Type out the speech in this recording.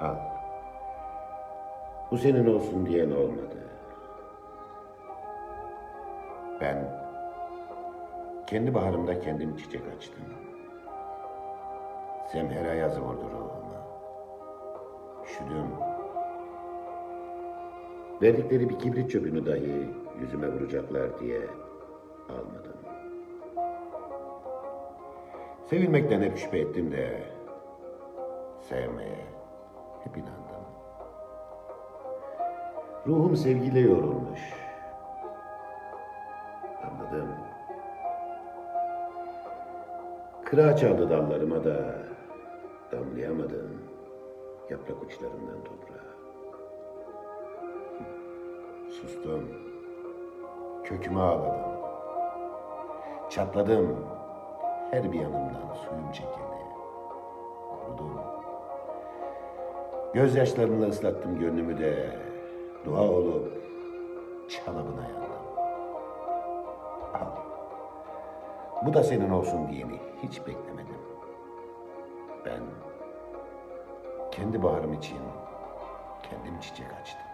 Al. Bu senin olsun diyen olmadı. Ben kendi baharımda kendim çiçek açtım. Semhera yazı vurdu ruhuma. Üşüdüm. Verdikleri bir kibrit çöpünü dahi yüzüme vuracaklar diye almadım. Sevilmekten hep şüphe ettim de sevmeye hep inandım. Ruhum sevgiyle yorulmuş. Anladım. Kıra çaldı dallarıma da damlayamadım yaprak uçlarından toprağa. Sustum. Köküme ağladım. Çatladım. Her bir yanımdan suyum çekildi. Gözyaşlarımla ıslattım gönlümü de dua olup çalabına yandım. Al. Bu da senin olsun diyeni hiç beklemedim. Ben kendi baharım için kendim çiçek açtım.